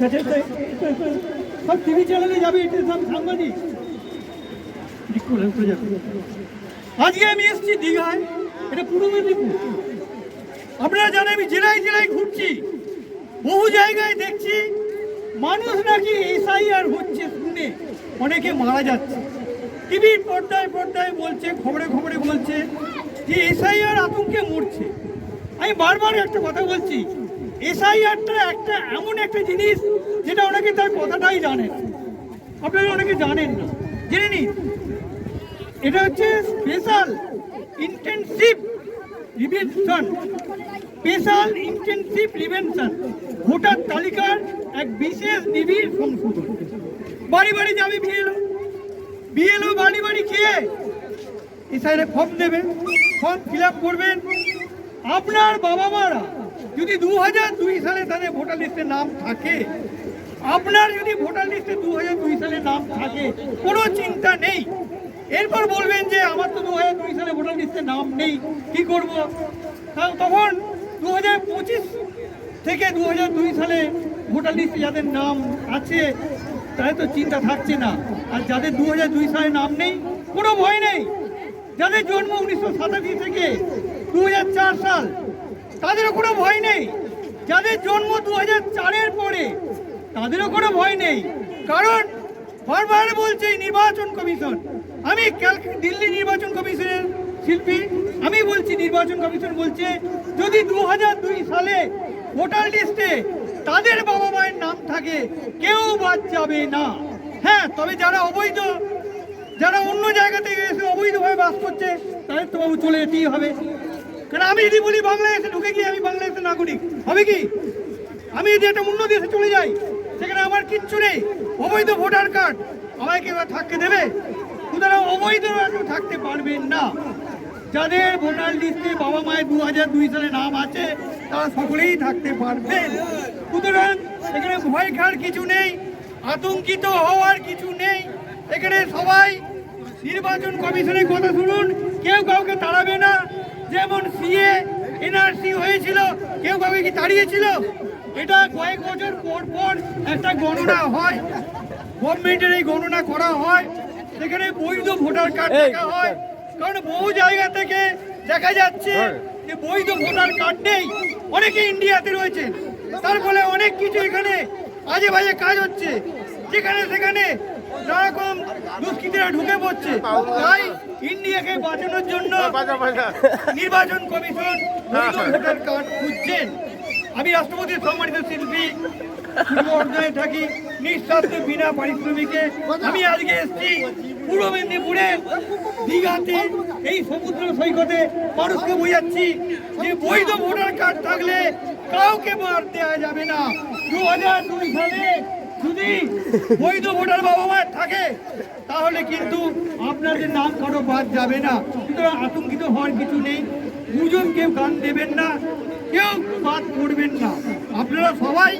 সব টিভি চ্যানেলে যাবে এটা সব সাংবাদিক। আজকে আমি এসেছি দীঘায়, এটা পূর্ব মেদিনীপুর। আপনারা জানেন, আমি জেলায় জেলায় ঘুরছি। বহু জায়গায় দেখছি, মানুষ নাকি এসআইআর হচ্ছে শুনে অনেকে মারা যাচ্ছে। টিভির পর্দায় পর্দায় বলছে, খবরে খবরে বলছে যে এসআইআর আতঙ্কে মরছে। আমি বারবার একটা কথা বলছি এসআইআরটা একটা এমন একটা জিনিস যেটা অনেকে তার কথাটাই জানেন আপনারা অনেকে জানেন না। জেনে নিন। এটা হচ্ছে special intensive revision. Special intensive revision. Voter তালিকার এক বিশেষ নিবিড় সংশোধন। বাড়ি বাড়ি যাবে বিএলও। বিএলও বাড়ি বাড়ি খেয়ে এসআইরে ফর্ম দেবেন ফর্ম ফিল করবেন। আপনার বাবা মারা যদি দু হাজার দু হাজার দুই সালে তাদের ভোটার লিস্টে নাম থাকে। আপনার যদি ভোটার লিস্টে দু দুই সালে নাম থাকে, কোনো চিন্তা নেই। এরপর বলবেন যে, আমার তো দু দুই সালে ভোটার লিস্টে নাম নেই, কি করব? তখন দু হাজার পঁচিশ থেকে দু দুই সালে ভোটার লিস্টে যাদের নাম আছে, তাদের তো চিন্তা থাকছে না। আর যাদের দু দুই সালে নাম নেই, কোনো ভয় নেই। যাদের জন্ম উনিশশো সাতাশি থেকে দু হাজার চার সাল, তাদেরও কোনো ভয় নেই। যাদের জন্ম দু হাজার চারের পরে, তাদেরও কোনো ভয় নেই। কারণ বারবার বলছে নির্বাচন কমিশন। আমি দিল্লি নির্বাচন কমিশনের শিল্পী, আমি বলছি নির্বাচন কমিশন বলছে, যদি দু হাজার দুই সালে ভোটার লিস্টে তাদের বাবা মায়ের নাম থাকে, কেউ বাদ যাবে না। হ্যাঁ তবে যারা অবৈধ, যারা অন্য জায়গা থেকে এসে অবৈধভাবে বাস করছে, তাদের তো চলে যেতেই হবে। কারণ আমি যদি বলি বাংলাদেশে ঢুকে গিয়ে আমি বাংলাদেশের নাগরিক, হবে কি? আমি যদি একটা অন্য দেশে চলে যাই, সেখানে আমার কিচ্ছু নেই। অবৈধ ভোটার কার্ড আমাকে এবার থাকতে দেবে? সুতরাং অবৈধ কেউ থাকতে পারবেন না। যাদের ভোটার লিস্টে বাবা মায়ের দু হাজার দুই সালে নাম আছে, তারা সকলেই থাকতে পারবেন সুতরাং এখানে ভয় খাওয়ার কিছু নেই, আতঙ্কিত হওয়ার কিছু নেই। এখানে সবাই নির্বাচন কমিশনের কথা শুনুন, কেউ কাউকে তাড়াবে না। যেমন সিএ এনআরসি হয়েছিল কেউ কাউকে কি তাড়িয়েছিল এটা কয়েক বছর পর পর একটা গণনা হয়। গভর্নমেন্টের এই গণনা করা হয়। সেখানে বৈধ ভোটার কার্ড দেখা হয়। কারণ বহু জায়গা থেকে দেখা যাচ্ছে যে বৈধ ভোটার কার্ড নেই। অনেকে ইন্ডিয়াতে রয়েছে। তার ফলে অনেক কিছু এখানে আজে বাজে কাজ হচ্ছে। যেখানে সেখানে নানারকম দুষ্কৃতীরা ঢুকে পড়ছে তাই ইন্ডিয়াকে বাঁচানোর জন্য নির্বাচন কমিশন ভোটার কার্ড খুঁজছেন। আমি রাষ্ট্রপতির সম্মানিত শিল্পী বর্ধমানে থাকি নিঃস্বার্থ বিনা পারিশ্রমিকে। আমি আজকে এসেছি পূর্ব মেদিনীপুরে দীঘাতে এই সমুদ্র সৈকতে। মানুষকে বোঝাচ্ছি যে বৈধ ভোটার কার্ড থাকলে কাউকে মার দেওয়া যাবে না। দু হাজার দুই সালে যদি বৈধ ভোটার বাবা মায়ের থাকে, তাহলে কিন্তু আপনাদের নাম কারও বাদ যাবে না। সুতরাং আতঙ্কিত হওয়ার কিছু নেই। গুজব কেউ গান দেবেন না, কেউ বাদ করবেন না। আপনারা সবাই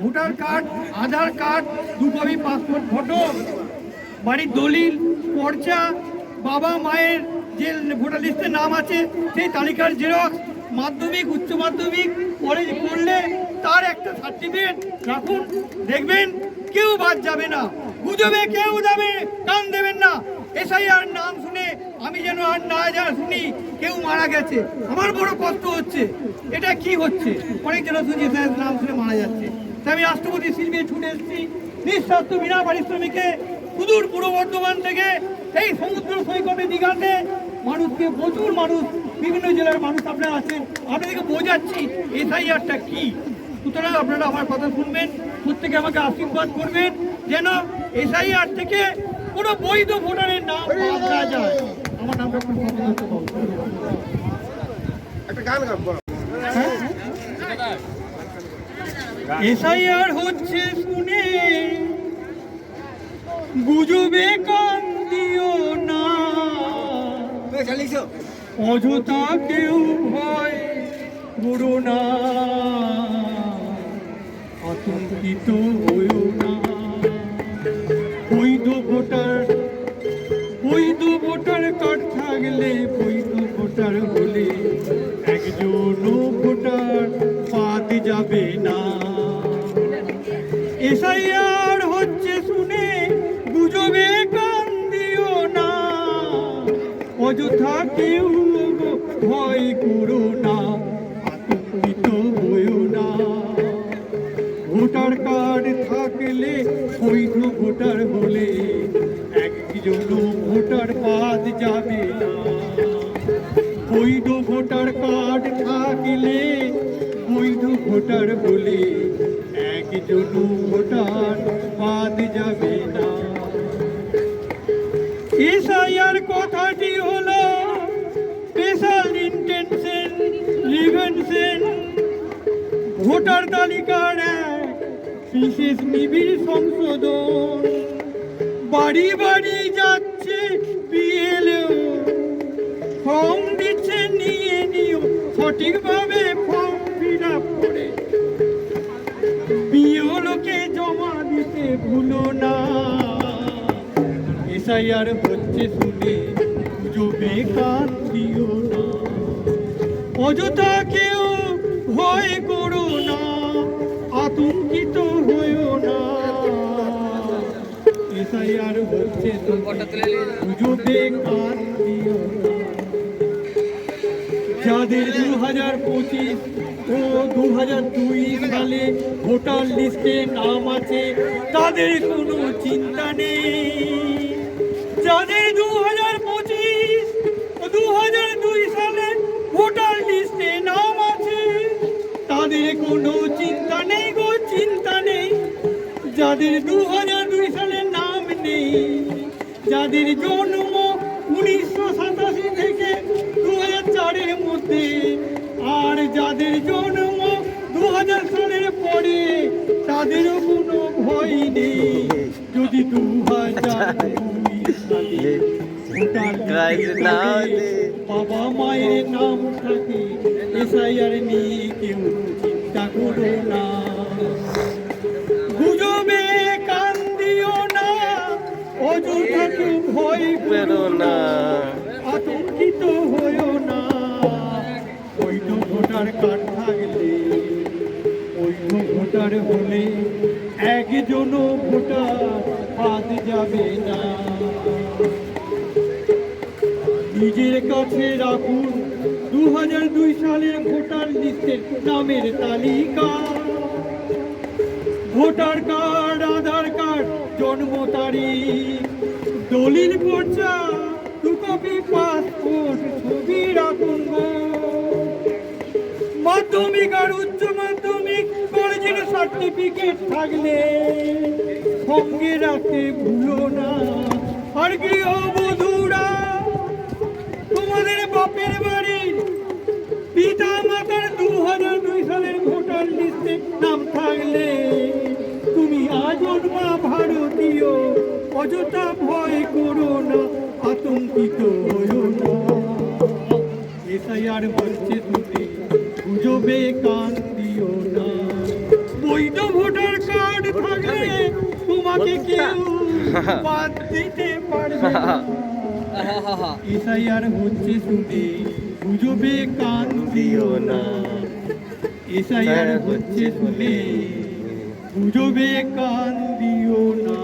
ভোটার কার্ড, আধার কার্ড, দু কপি পাসপোর্ট, ফটো, বাড়ির দলিল, পর্চা বাবা মায়ের যে ভোটার লিস্টে নাম আছে, সেই তালিকার জেরক্স, মাধ্যমিক, উচ্চ মাধ্যমিক পরে করলে তার একটা সার্টিফিকেট রাখুন। দেখবেন কেউ বাদ যাবে না। গুজবে কেউ যাবে, কান দেবেন না। এসআই আর নাম শুনে আমি যেন আর না যা শুনি, কেউ মারা গেছে। আমার বড় কষ্ট হচ্ছে। এটা কি হচ্ছে? অনেক জন শুনছি নাম শুনে মারা যাচ্ছে। তাই আমি রাষ্ট্রপতি শিল্পে ছুটে এসেছি। নিঃস্বার্থ বিনা পারিশ্রমিকে সুদূর পূর্ব বর্ধমান থেকে এই সমুদ্র সৈকতে দীঘাতে মানুষকে, প্রচুর মানুষ, বিভিন্ন জেলার মানুষ আপনারা আছেন। আপনাদেরকে বোঝাচ্ছি, এসআইআরটা কি? সুতরাং আপনারা আমার কথা শুনবেন প্রত্যেকে আমাকে আশীর্বাদ করবেন যেন এসআইআর থেকে কোনো বৈধ ভোটারের নাম বাদ না যায়। আমার একটা গান গাবো এসআইআর হচ্ছে শুনে গুজবে কান দিও না। অযথা কেউ ভয় করো না। আতঙ্কিত হইও না। বৈধ ভোটার বৈধ ভোটার কার্ড থাকলে বৈধ ভোটার হলে একজন ভোটার বাদ যাবে না। এসআইআর হচ্ছে শুনে গুজবে কান দিও না। অযথা কেউ ভয় করো না। আতঙ্কিত ভোটার কার্ড থাকলে বৈধ ভোটার হলে একজন ভোটার বাদ যাবে বৈধ ভোটার কার্ড থাকলে বৈধ ভোটার বলে একজন ভোটার বাদ যাবে না। এসআইআর কথাটি হলো স্পেশাল ইন্টেনশন লিভেনশন ভোটার তালিকার বিশেষ নিবিড় সংশোধন। বাড়ি বাড়ি যাচ্ছে বিএলও ফর্ম দিচ্ছে, নিয়ে নিও। সঠিকভাবে ফর্ম ফিল আপ করে। বিওলোকে জমা দিতে ভুলো না। এসআইআর হচ্ছে শুনে গুজবে কান দিও না। অযথা কেউ ভয় করো না। আতঙ্কিত হয়েও না। কান দিও যাদের দু হাজার পঁচিশ ও দু হাজার দুই সালে ভোটার লিস্টে নাম আছে, তাদের কোনো চিন্তা নেই। যাদের দু যাদের দু হাজার দুই সালের নাম নেই যাদের জন্ম উনিশশো সাতাশি থেকে দু হাজার চারের মধ্যে আর যাদের জন্ম দু হাজার সালের পরে তাদেরও কোনো ভয় নেই। যদি দু হাজার বাবা মায়ের নাম থাকে এসআইআর নিয়ে কেউ চিন্তা করো না। কেউ ভয় পেরো না। আতঙ্কিত হয়েও না। বৈধ ভোটার কার্ড থাকলে বৈধ ভোটার হলে একজনও ভোটার বাদ যাবে না। নিজের কাছে রাখুন দু হাজার দুই সালের ভোটার লিস্টের নামের তালিকা। ভোটার কার্ড, আধার কার্ড, জন্ম তারিখ দলিল পর্চা দু কপি পাসপোর্ট, ছবি রাখুন মাধ্যমিক আর উচ্চ মাধ্যমিক, কলেজের সার্টিফিকেট থাকলে সঙ্গে রাখতে ভুলো না। আর গৃহবধূরা, তোমাদের বাপের বাড়ির পিতা মাতার দু হাজার দুই সালের ভোটার লিস্টে নাম থাকলে তুমি আজন্মা ভারতীয়। অযথা ভয় করো না, আতঙ্কিত হয়েও না। এসআইআর বলছে তুমি গুজবে কান দিও না। বৈধ ভোটার কার্ড থাকলে তোমাকে কেউ বাদ দিতে পারবে না। এসআইআর হচ্ছে শুনে গুজবে কান দিও না। এসআইআর হচ্ছে শুনে গুজবে কান দিও না।